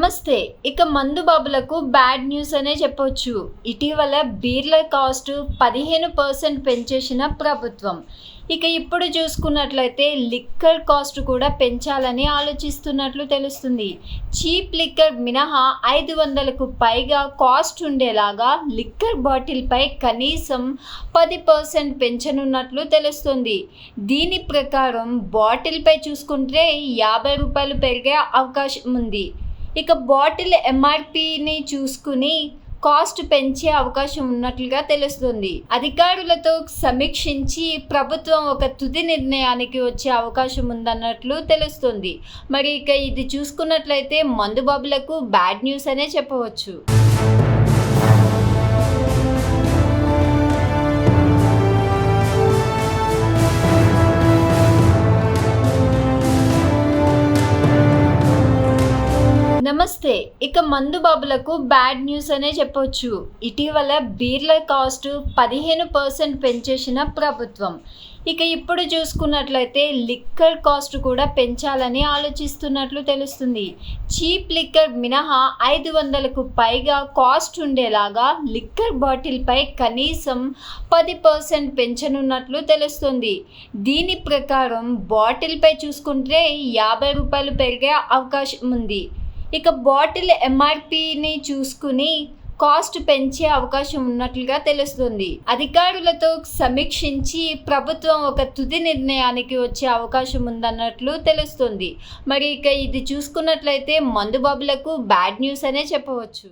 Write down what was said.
నమస్తే. ఇక మందు బాబులకు బ్యాడ్ న్యూస్ అనే చెప్పొచ్చు. ఇటీవల బీర్ల కాస్ట్ పదిహేను పర్సెంట్ పెంచేసిన ప్రభుత్వం. ఇక ఇప్పుడు చూసుకున్నట్లయితే లిక్కర్ కాస్ట్ కూడా పెంచాలని ఆలోచిస్తున్నట్లు తెలుస్తుంది. చీప్ లిక్కర్ మినహా ఐదు వందలకు పైగా కాస్ట్ ఉండేలాగా లిక్కర్ బాటిల్పై కనీసం పది పర్సెంట్ పెంచనున్నట్లు తెలుస్తుంది. దీని ప్రకారం బాటిల్పై చూసుకుంటే యాభై రూపాయలు పెరిగే అవకాశం ఉంది. ఇక బాటిల్ ఎంఆర్పిని చూసుకుని కాస్ట్ పెంచే అవకాశం ఉన్నట్లుగా తెలుస్తుంది. అధికారులతో సమీక్షించి ప్రభుత్వం ఒక తుది నిర్ణయానికి వచ్చే అవకాశం ఉందన్నట్లు తెలుస్తుంది. మరి ఇక ఇది చూసుకున్నట్లయితే మందుబాబులకు బ్యాడ్ న్యూస్ అనే చెప్పవచ్చు. నమస్తే. ఇక మందు బాబులకు బ్యాడ్ న్యూస్ అనే చెప్పొచ్చు. ఇటీవల బీర్ల కాస్ట్ పదిహేను పర్సెంట్ పెంచేసిన ప్రభుత్వం. ఇక ఇప్పుడు చూసుకున్నట్లయితే లిక్కర్ కాస్ట్ కూడా పెంచాలని ఆలోచిస్తున్నట్లు తెలుస్తుంది. చీప్ లిక్కర్ మినహా ఐదు వందలకు పైగా కాస్ట్ ఉండేలాగా లిక్కర్ బాటిల్పై కనీసం పది పర్సెంట్ పెంచనున్నట్లు తెలుస్తుంది. దీని ప్రకారం బాటిల్పై చూసుకుంటే యాభై రూపాయలు పెరిగే అవకాశం ఉంది. ఇక బాటిల్ ఎంఆర్పిని చూసుకుని కాస్ట్ పెంచే అవకాశం ఉన్నట్లుగా తెలుస్తుంది. అధికారులతో సమీక్షించి ప్రభుత్వం ఒక తుది నిర్ణయానికి వచ్చే అవకాశం ఉందన్నట్లు తెలుస్తుంది. మరి ఇక ఇది చూసుకున్నట్లయితే మందుబాబులకు బ్యాడ్ న్యూస్ అనే చెప్పవచ్చు.